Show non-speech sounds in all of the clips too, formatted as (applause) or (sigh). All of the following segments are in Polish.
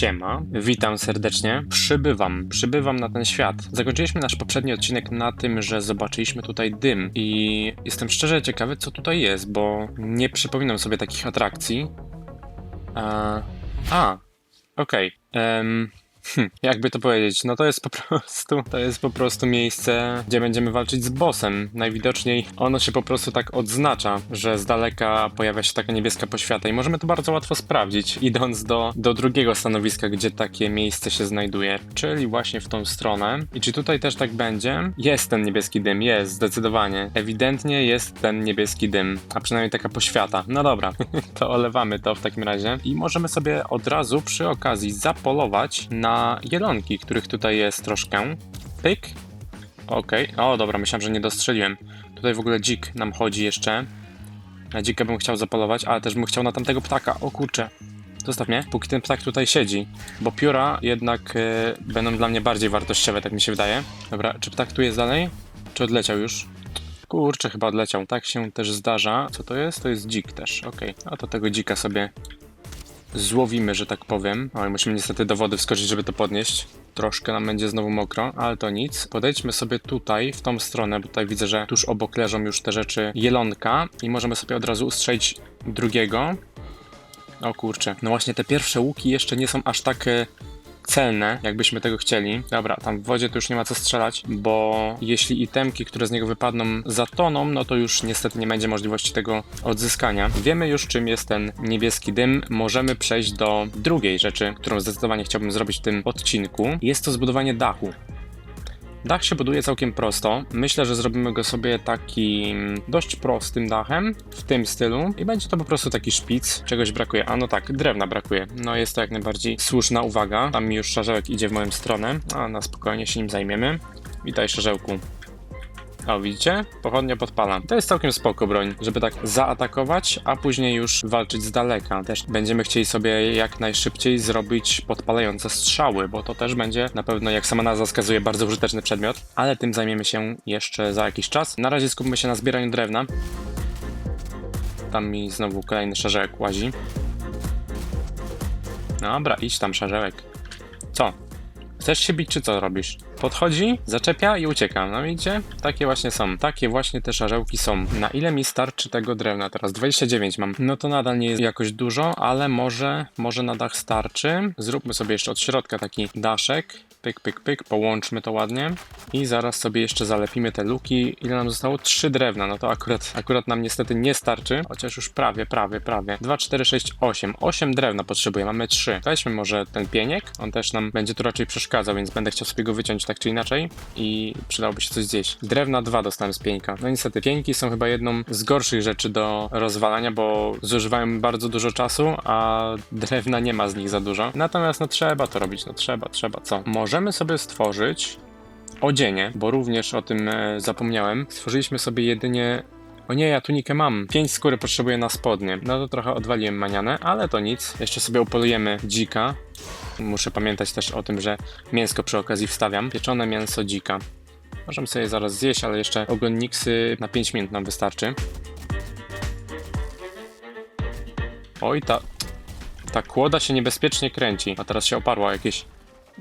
Siema, witam serdecznie. Przybywam, przybywam na ten świat. Zakończyliśmy nasz poprzedni odcinek na tym, że zobaczyliśmy tutaj dym i jestem szczerze ciekawy, co tutaj jest, bo nie przypominam sobie takich atrakcji. A, a okej. Em, hm, jakby to powiedzieć, no to jest po prostu, to jest po prostu miejsce, gdzie będziemy walczyć z bossem. Najwidoczniej ono się po prostu tak odznacza, że z daleka pojawia się taka niebieska poświata i możemy to bardzo łatwo sprawdzić, idąc do, do drugiego stanowiska, gdzie takie miejsce się znajduje, czyli właśnie w tą stronę. I czy tutaj też tak będzie? Jest ten niebieski dym, jest, zdecydowanie. Ewidentnie jest ten niebieski dym, a przynajmniej taka poświata. No dobra, (laughs) to olewamy to w takim razie i możemy sobie od razu przy okazji zapolować na jelonki, których tutaj jest troszkę. Pyk. Okej, o dobra, myślałem, że nie dostrzeliłem. Tutaj w ogóle dzik nam chodzi jeszcze. Na dzika bym chciał zapolować, ale też bym chciał na tamtego ptaka. O kurczę. Zostaw mnie, póki ten ptak tutaj siedzi. Bo pióra jednak e, będą dla mnie bardziej wartościowe, tak mi się wydaje. Dobra, czy ptak tu jest dalej? Czy odleciał już? Kurczę, chyba odleciał. Tak się też zdarza. Co to jest? To jest dzik też. Okej, a to tego dzika sobie złowimy, że tak powiem. Oj, musimy niestety do wody wskoczyć, żeby to podnieść. Troszkę nam będzie znowu mokro, ale to nic. Podejdźmy sobie tutaj, w tą stronę, bo tutaj widzę, że tuż obok leżą już te rzeczy jelonka i możemy sobie od razu ustrzelić drugiego. O kurczę. No właśnie, te pierwsze łuki jeszcze nie są aż tak e, celne, jakbyśmy tego chcieli. Dobra, tam w wodzie to już nie ma co strzelać, bo jeśli itemki, które z niego wypadną zatoną, no to już niestety nie będzie możliwości tego odzyskania. Wiemy już czym jest ten niebieski dym. Możemy przejść do drugiej rzeczy, którą zdecydowanie chciałbym zrobić w tym odcinku. Jest to zbudowanie dachu. Dach się buduje całkiem prosto. Myślę, że zrobimy go sobie takim dość prostym dachem, w tym stylu. I będzie to po prostu taki szpic. Czegoś brakuje. A no tak, drewna brakuje. No jest to jak najbardziej słuszna uwaga. Tam już szarzełek idzie w moją stronę, a na spokojnie się nim zajmiemy. Witaj szarzełku. O, widzicie? Pochodnia podpala. To jest całkiem spoko broń, żeby tak zaatakować, a później już walczyć z daleka. Też będziemy chcieli sobie jak najszybciej zrobić podpalające strzały, bo to też będzie na pewno, jak sama nazwa wskazuje, bardzo użyteczny przedmiot, ale tym zajmiemy się jeszcze za jakiś czas. Na razie skupmy się na zbieraniu drewna. Tam mi znowu kolejny szarzełek łazi. Dobra, idź tam szarzełek. Co? Chcesz się bić, czy co robisz? Podchodzi, zaczepia i ucieka. No widzicie? Takie właśnie są. Takie właśnie te szarzełki są. Na ile mi starczy tego drewna teraz? 29 mam. No to nadal nie jest jakoś dużo, ale może, może na dach starczy. Zróbmy sobie jeszcze od środka taki daszek. Pyk, pyk, pyk, połączmy to ładnie. I zaraz sobie jeszcze zalepimy te luki. Ile nam zostało? 3 drewna. No to akurat, akurat nam niestety nie starczy. Chociaż już prawie, prawie, prawie. 2, 4, 6, 8. 8 drewna potrzebuję. Mamy 3. Weźmy może ten pieniek. On też nam będzie tu raczej przeszkadzał, więc będę chciał sobie go wyciąć tak czy inaczej. I przydałoby się coś zjeść. Drewna 2 dostałem z pieńka. No niestety, pieńki są chyba jedną z gorszych rzeczy do rozwalania, bo zużywają bardzo dużo czasu, a drewna nie ma z nich za dużo. Natomiast no trzeba to robić. No trzeba, trzeba. Co? Możemy sobie stworzyć odzienie, bo również o tym e, zapomniałem. Stworzyliśmy sobie jedynie. O nie, ja tunikę mam. 5 skóry potrzebuję na spodnie. No to trochę odwaliłem manianę, ale to nic. Jeszcze sobie upolujemy dzika. Muszę pamiętać też o tym, że mięsko przy okazji wstawiam. Pieczone mięso dzika. Możemy sobie zaraz zjeść, ale jeszcze ogonniksy na 5 minut nam wystarczy. Oj, ta, ta kłoda się niebezpiecznie kręci. A teraz się oparła jakieś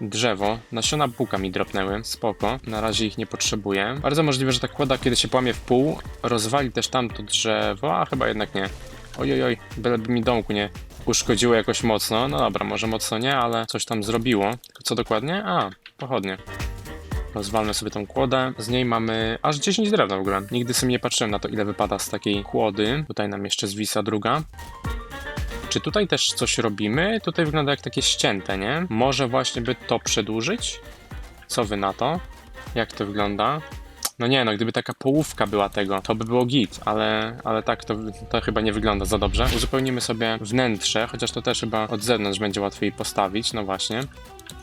drzewo. Nasiona buka mi dropnęły, spoko. Na razie ich nie potrzebuję. Bardzo możliwe, że ta kłoda, kiedy się połamie w pół, rozwali też tamto drzewo, a chyba jednak nie. Ojojoj, byleby mi domku nie uszkodziło jakoś mocno. No dobra, może mocno nie, ale coś tam zrobiło. Tylko co dokładnie? A, pochodnie. Rozwalmy sobie tą kłodę. Z niej mamy aż 10 drewna w ogóle. Nigdy sobie nie patrzyłem na to, ile wypada z takiej kłody. Tutaj nam jeszcze zwisa druga. Czy tutaj też coś robimy? Tutaj wygląda jak takie ścięte, nie? Może właśnie by to przedłużyć? Co wy na to? Jak to wygląda? No nie, no gdyby taka połówka była tego, to by było git, ale, ale tak to, to chyba nie wygląda za dobrze. Uzupełnimy sobie wnętrze, chociaż to też chyba od zewnątrz będzie łatwiej postawić, no właśnie.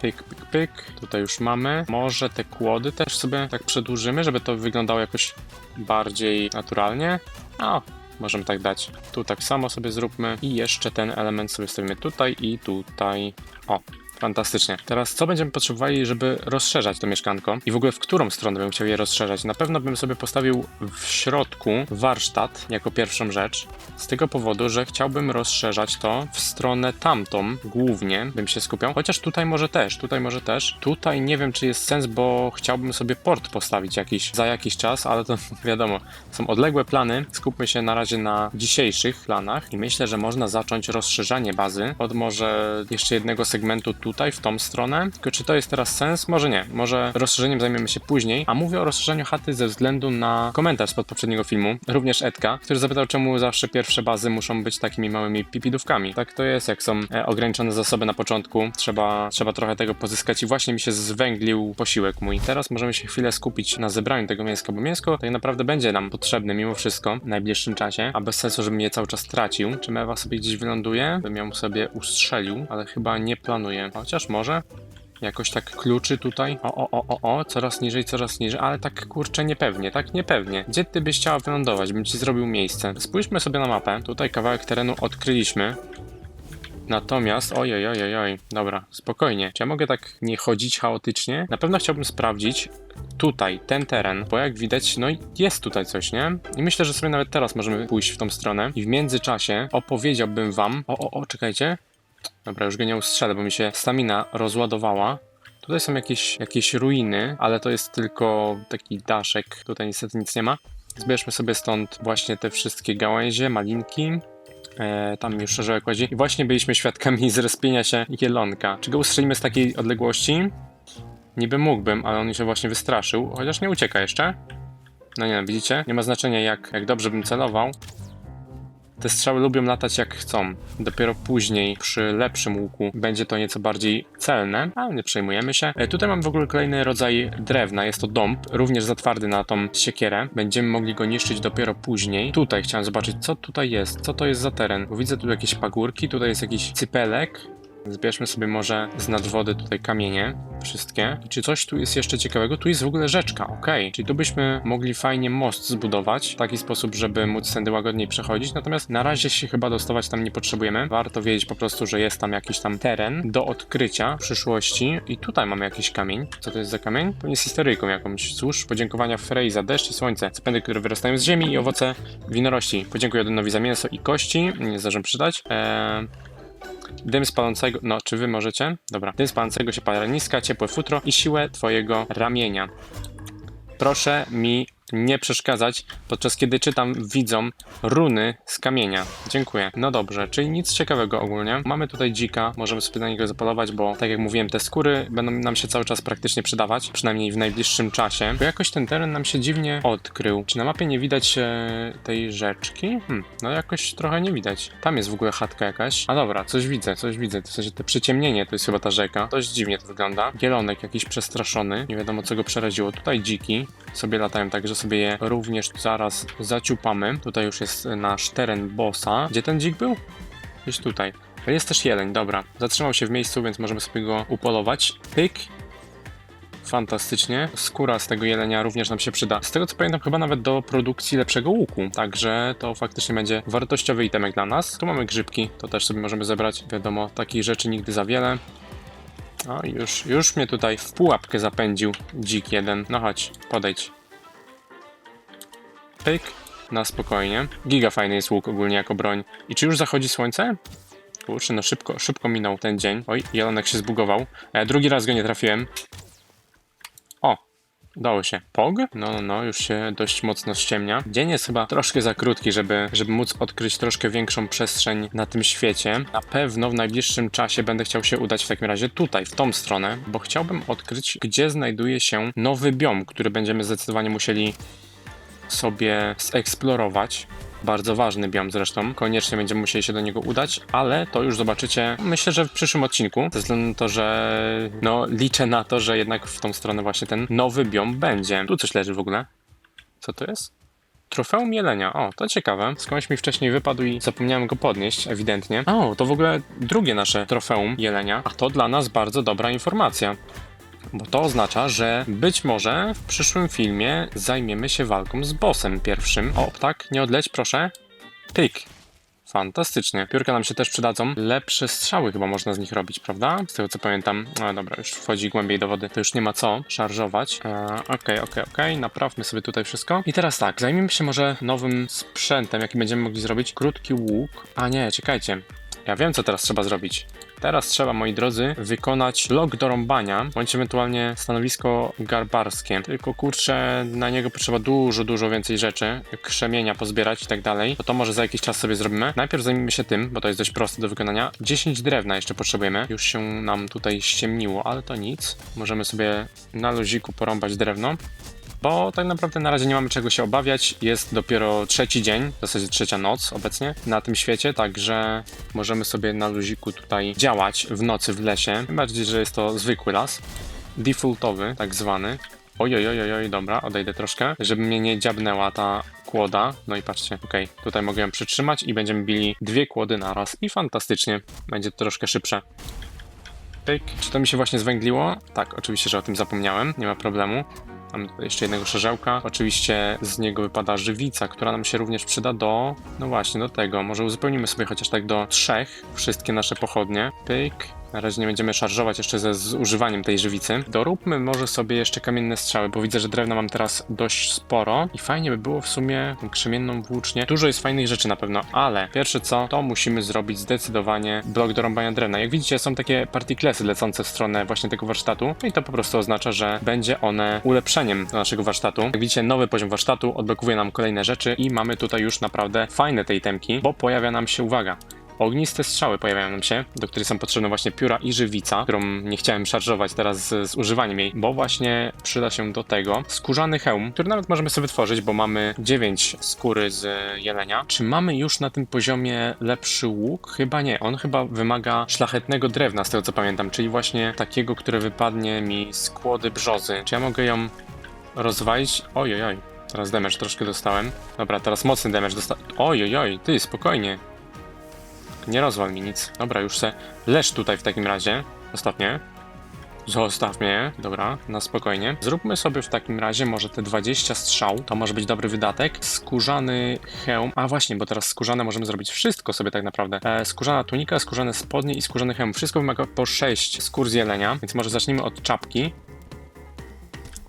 Pyk, pyk, pyk. Tutaj już mamy. Może te kłody też sobie tak przedłużymy, żeby to wyglądało jakoś bardziej naturalnie. O, możemy tak dać. Tu tak samo sobie zróbmy i jeszcze ten element sobie stawimy tutaj i tutaj. O, Fantastycznie. Teraz co będziemy potrzebowali, żeby rozszerzać to mieszkanko? I w ogóle w którą stronę bym chciał je rozszerzać? Na pewno bym sobie postawił w środku warsztat jako pierwszą rzecz. Z tego powodu, że chciałbym rozszerzać to w stronę tamtą głównie, bym się skupiał. Chociaż tutaj może też, tutaj może też. Tutaj nie wiem, czy jest sens, bo chciałbym sobie port postawić jakiś za jakiś czas, ale to (laughs) wiadomo, są odległe plany. Skupmy się na razie na dzisiejszych planach i myślę, że można zacząć rozszerzanie bazy od może jeszcze jednego segmentu tutaj, w tą stronę. Tylko czy to jest teraz sens? Może nie. Może rozszerzeniem zajmiemy się później. A mówię o rozszerzeniu chaty ze względu na komentarz spod poprzedniego filmu, również Edka, który zapytał, czemu zawsze pierwsze bazy muszą być takimi małymi pipidówkami. Tak to jest, jak są e, ograniczone zasoby na początku. Trzeba, trzeba trochę tego pozyskać i właśnie mi się zwęglił posiłek mój. Teraz możemy się chwilę skupić na zebraniu tego mięska, bo mięsko tak naprawdę będzie nam potrzebne mimo wszystko w najbliższym czasie, a bez sensu, żebym je cały czas tracił. Czy mewa sobie gdzieś wyląduje? Bym ją sobie ustrzelił, ale chyba nie planuję. Chociaż może? Jakoś tak kluczy tutaj. O, o, o, o, o, coraz niżej, coraz niżej, ale tak kurczę niepewnie, tak niepewnie. Gdzie ty byś chciała wylądować? Bym ci zrobił miejsce. Spójrzmy sobie na mapę. Tutaj kawałek terenu odkryliśmy. Natomiast, ojej, ojej, oj, dobra, spokojnie. Czy ja mogę tak nie chodzić chaotycznie? Na pewno chciałbym sprawdzić tutaj, ten teren, bo jak widać, no jest tutaj coś, nie? I myślę, że sobie nawet teraz możemy pójść w tą stronę i w międzyczasie opowiedziałbym wam, o, o, o, czekajcie. Dobra, już go nie ustrzelę, bo mi się stamina rozładowała. Tutaj są jakieś, jakieś ruiny, ale to jest tylko taki daszek. Tutaj niestety nic nie ma. Zbierzmy sobie stąd właśnie te wszystkie gałęzie, malinki. E, tam już szerzej kładzie. I właśnie byliśmy świadkami (laughs) zrespienia się jelonka. Czy go ustrzelimy z takiej odległości? Niby mógłbym, ale on się właśnie wystraszył, chociaż nie ucieka jeszcze. No nie, widzicie? Nie ma znaczenia jak, jak dobrze bym celował. Te strzały lubią latać jak chcą. Dopiero później, przy lepszym łuku, będzie to nieco bardziej celne, ale nie przejmujemy się. E, tutaj mam w ogóle kolejny rodzaj drewna, jest to dąb, również za twardy na tą siekierę. Będziemy mogli go niszczyć dopiero później. Tutaj chciałem zobaczyć, co tutaj jest, co to jest za teren. Bo widzę tu jakieś pagórki, tutaj jest jakiś cypelek. Zbierzmy sobie może z nadwody tutaj kamienie, wszystkie. I czy coś tu jest jeszcze ciekawego? Tu jest w ogóle rzeczka, okej. Czyli tu byśmy mogli fajnie most zbudować, w taki sposób, żeby móc tędy łagodniej przechodzić, natomiast na razie się chyba dostawać tam nie potrzebujemy. Warto wiedzieć po prostu, że jest tam jakiś tam teren do odkrycia w przyszłości. I tutaj mamy jakiś kamień. Co to jest za kamień? Pewnie jest historyjką jakąś. Cóż, podziękowania Frey za deszcz i słońce, zapędy, które wyrastają z ziemi i owoce winorości. Podziękuję Odynowi za mięso i kości, nie zdążę przydać. Eee... Dym spalącego, no czy wy możecie? Dobra. Dym spalącego się paleniska, ciepłe futro i siłę twojego ramienia. Proszę mi nie przeszkadzać, podczas kiedy czytam widzom runy z kamienia. Dziękuję. No dobrze, czyli nic ciekawego ogólnie. Mamy tutaj dzika, możemy sobie na niego zapolować, bo tak jak mówiłem, te skóry będą nam się cały czas praktycznie przydawać, przynajmniej w najbliższym czasie. Bo jakoś ten teren nam się dziwnie odkrył. Czy na mapie nie widać e, tej rzeczki? Hmm, no jakoś trochę nie widać. Tam jest w ogóle chatka jakaś. A dobra, coś widzę, coś widzę. W sensie te przyciemnienie to jest chyba ta rzeka. Dość dziwnie to wygląda. Gielonek jakiś przestraszony. Nie wiadomo co go przeraziło. Tutaj dziki sobie latają, także sobie je również zaraz zaciupamy. Tutaj już jest nasz teren bossa. Gdzie ten dzik był? Gdzieś tutaj. Jest też jeleń, dobra. Zatrzymał się w miejscu, więc możemy sobie go upolować. Pyk. Fantastycznie. Skóra z tego jelenia również nam się przyda. Z tego co pamiętam, chyba nawet do produkcji lepszego łuku. Także to faktycznie będzie wartościowy itemek dla nas. Tu mamy grzybki, to też sobie możemy zebrać. Wiadomo, takich rzeczy nigdy za wiele. O, już, już mnie tutaj w pułapkę zapędził dzik jeden. No chodź, podejdź. Pyk, na spokojnie. Giga fajny jest łuk ogólnie jako broń. I czy już zachodzi słońce? Kurczę, no szybko, szybko minął ten dzień. Oj, jelonek się zbugował. E, drugi raz go nie trafiłem. Udało się. Pog? No, no, no, już się dość mocno ściemnia. Dzień jest chyba troszkę za krótki, żeby, żeby móc odkryć troszkę większą przestrzeń na tym świecie. Na pewno w najbliższym czasie będę chciał się udać w takim razie tutaj, w tą stronę, bo chciałbym odkryć, gdzie znajduje się nowy biom, który będziemy zdecydowanie musieli sobie zeksplorować. Bardzo ważny biom zresztą. Koniecznie będziemy musieli się do niego udać, ale to już zobaczycie, myślę, że w przyszłym odcinku. Ze względu na to, że no liczę na to, że jednak w tą stronę właśnie ten nowy biom będzie. Tu coś leży w ogóle. Co to jest? Trofeum jelenia. O, to ciekawe. Skądś mi wcześniej wypadł i zapomniałem go podnieść, ewidentnie. O, to w ogóle drugie nasze trofeum jelenia. A to dla nas bardzo dobra informacja. Bo to oznacza, że być może w przyszłym filmie zajmiemy się walką z bossem pierwszym. O, tak, nie odleć, proszę. Pyk. Fantastycznie. Piórka nam się też przydadzą. Lepsze strzały chyba można z nich robić, prawda? Z tego co pamiętam. No dobra, już wchodzi głębiej do wody. To już nie ma co szarżować. Okej, okej, okej. Naprawmy sobie tutaj wszystko. I teraz tak, zajmijmy się może nowym sprzętem, jaki będziemy mogli zrobić. Krótki łuk. A nie, czekajcie. Ja wiem, co teraz trzeba zrobić. Teraz trzeba, moi drodzy, wykonać log do rąbania, bądź ewentualnie stanowisko garbarskie. Tylko kurczę, na niego potrzeba dużo, dużo więcej rzeczy, krzemienia pozbierać i tak dalej. To to może za jakiś czas sobie zrobimy. Najpierw zajmijmy się tym, bo to jest dość proste do wykonania. 10 drewna jeszcze potrzebujemy. Już się nam tutaj ściemniło, ale to nic. Możemy sobie na luziku porąbać drewno. Bo tak naprawdę na razie nie mamy czego się obawiać. Jest dopiero trzeci dzień, w zasadzie trzecia noc obecnie na tym świecie, także możemy sobie na luziku tutaj działać w nocy w lesie. Tym bardziej, że jest to zwykły las. Defaultowy, tak zwany. Oj, oj, oj, dobra, odejdę troszkę, żeby mnie nie dziabnęła ta kłoda. No i patrzcie, okej, tutaj mogę ją przytrzymać i będziemy bili dwie kłody naraz i fantastycznie. Będzie to troszkę szybsze. Pyk. Czy to mi się właśnie zwęgliło? Tak, oczywiście, że o tym zapomniałem, nie ma problemu. Mamy tutaj jeszcze jednego szarzełka. Oczywiście z niego wypada żywica, która nam się również przyda do... No właśnie, do tego. Może uzupełnimy sobie chociaż tak do trzech wszystkie nasze pochodnie. Pyk. Na razie nie będziemy szarżować jeszcze ze z używaniem tej żywicy. Doróbmy może sobie jeszcze kamienne strzały, bo widzę, że drewna mam teraz dość sporo i fajnie by było w sumie krzemienną włócznię. Dużo jest fajnych rzeczy na pewno, ale pierwsze co, to musimy zrobić zdecydowanie blok do rąbania drewna. Jak widzicie, są takie partiklesy lecące w stronę właśnie tego warsztatu i to po prostu oznacza, że będzie one do naszego warsztatu. Jak widzicie, nowy poziom warsztatu odblokuje nam kolejne rzeczy i mamy tutaj już naprawdę fajne tej temki, bo pojawia nam się, uwaga, Ogniste strzały pojawiają nam się, do których są potrzebne właśnie pióra i żywica, którą nie chciałem szarżować teraz z, z używaniem jej, bo właśnie przyda się do tego skórzany hełm, który nawet możemy sobie wytworzyć, bo mamy 9 skóry z jelenia. Czy mamy już na tym poziomie lepszy łuk? Chyba nie. On chyba wymaga szlachetnego drewna, z tego co pamiętam, czyli właśnie takiego, które wypadnie mi z kłody brzozy. Czy ja mogę ją rozwalić? Oj, oj, oj. Teraz damage troszkę dostałem. Dobra, teraz mocny damage dostałem. Oj, oj, oj, ty, spokojnie. Nie rozwal mi nic. Dobra, już se leż tutaj w takim razie. Zostaw mnie. Zostaw mnie. Dobra, na spokojnie. Zróbmy sobie w takim razie może te 20 strzał. To może być dobry wydatek. Skórzany hełm. A właśnie, bo teraz skórzane możemy zrobić wszystko sobie tak naprawdę. E, skórzana tunika, skórzane spodnie i skórzany hełm. Wszystko wymaga po 6 skór z jelenia, więc może zacznijmy od czapki.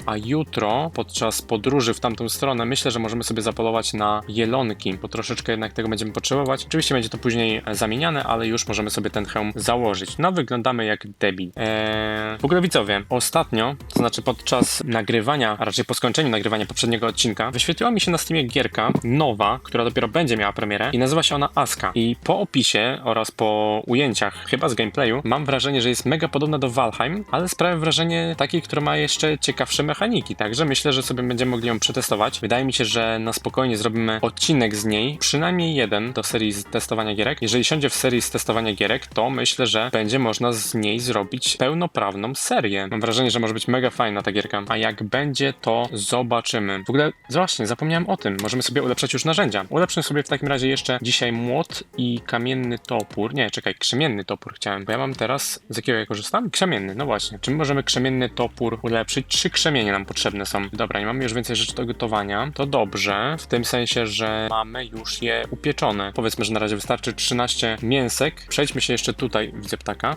A jutro, podczas podróży w tamtą stronę, myślę, że możemy sobie zapolować na jelonki, bo troszeczkę jednak tego będziemy potrzebować. Oczywiście będzie to później zamieniane, ale już możemy sobie ten hełm założyć. No, wyglądamy jak debil. Eee... W ogóle widzowie, ostatnio, to znaczy podczas nagrywania, a raczej po skończeniu nagrywania poprzedniego odcinka, wyświetliła mi się na Steamie gierka nowa, która dopiero będzie miała premierę i nazywa się ona Aska. I po opisie oraz po ujęciach, chyba z gameplayu, mam wrażenie, że jest mega podobna do Valheim, ale sprawia wrażenie takiej, która ma jeszcze ciekawsze mechanizmy mechaniki, także myślę, że sobie będziemy mogli ją przetestować. Wydaje mi się, że na spokojnie zrobimy odcinek z niej, przynajmniej jeden do serii z testowania gierek. Jeżeli siądzie w serii z testowania gierek, to myślę, że będzie można z niej zrobić pełnoprawną serię. Mam wrażenie, że może być mega fajna ta gierka, a jak będzie, to zobaczymy. W ogóle, właśnie, zapomniałem o tym, możemy sobie ulepszać już narzędzia. Ulepszę sobie w takim razie jeszcze dzisiaj młot i kamienny topór. Nie, czekaj, krzemienny topór chciałem, bo ja mam teraz, z jakiego ja korzystam? Krzemienny, no właśnie. Czy my możemy krzemienny topór ulepszyć? Trzy krzemienie nam potrzebne są. Dobra, nie mamy już więcej rzeczy do gotowania. To dobrze, w tym sensie, że mamy już je upieczone. Powiedzmy, że na razie wystarczy 13 mięsek. Przejdźmy się jeszcze tutaj, widzę ptaka.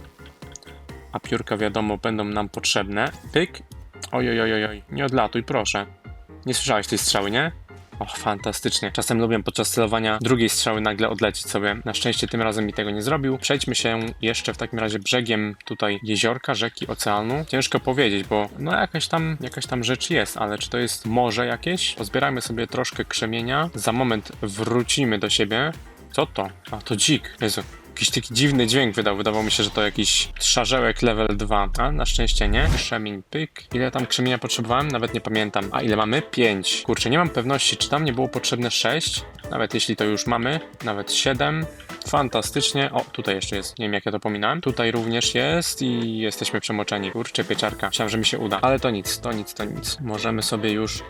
A piórka wiadomo będą nam potrzebne. Pyk. Oj, oj, oj, oj. nie odlatuj, proszę. Nie słyszałeś tej strzały, nie? Och, fantastycznie. Czasem lubię podczas celowania drugiej strzały nagle odlecieć sobie. Na szczęście tym razem mi tego nie zrobił. Przejdźmy się jeszcze w takim razie brzegiem tutaj jeziorka, rzeki, oceanu. Ciężko powiedzieć, bo no jakaś tam, jakaś tam rzecz jest, ale czy to jest morze jakieś? Pozbierajmy sobie troszkę krzemienia. Za moment wrócimy do siebie. Co to? A, to dzik. Jezu, Jakiś taki dziwny dźwięk wydał. Wydawało mi się, że to jakiś szarzełek level 2. A na szczęście nie. Krzemień pyk. Ile tam krzemienia potrzebowałem? Nawet nie pamiętam. A ile mamy? 5. Kurczę, nie mam pewności, czy tam nie było potrzebne 6. Nawet jeśli to już mamy. Nawet 7. Fantastycznie. O, tutaj jeszcze jest. Nie wiem, jak ja to pominąłem. Tutaj również jest i jesteśmy przemoczeni. Kurczę, pieczarka. Myślałem, że mi się uda. Ale to nic, to nic, to nic. Możemy sobie już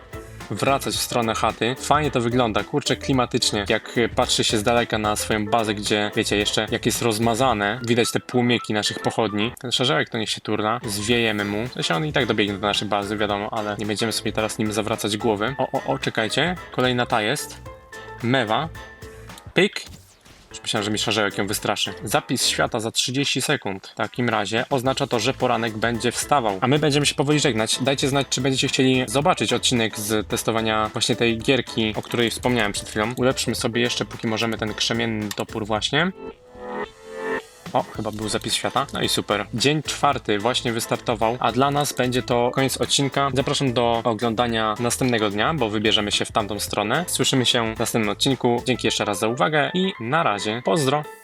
wracać w stronę chaty. Fajnie to wygląda, kurczę, klimatycznie. Jak patrzy się z daleka na swoją bazę, gdzie, wiecie, jeszcze jak jest rozmazane, widać te płomieki naszych pochodni. Ten szarzełek to niech się turla, zwiejemy mu. Się on i tak dobiegnie do naszej bazy, wiadomo, ale nie będziemy sobie teraz nim zawracać głowy. O, o, o, czekajcie. Kolejna ta jest. Mewa. Pyk. Myślałem, że mi szarzełek ją wystraszy. Zapis świata za 30 sekund. W takim razie oznacza to, że poranek będzie wstawał. A my będziemy się powoli żegnać. Dajcie znać, czy będziecie chcieli zobaczyć odcinek z testowania właśnie tej gierki, o której wspomniałem przed chwilą. Ulepszmy sobie jeszcze, póki możemy, ten krzemienny topór właśnie. O, chyba był zapis świata. No i super. Dzień czwarty właśnie wystartował, a dla nas będzie to koniec odcinka. Zapraszam do oglądania następnego dnia, bo wybierzemy się w tamtą stronę. Słyszymy się w następnym odcinku. Dzięki jeszcze raz za uwagę i na razie. Pozdro!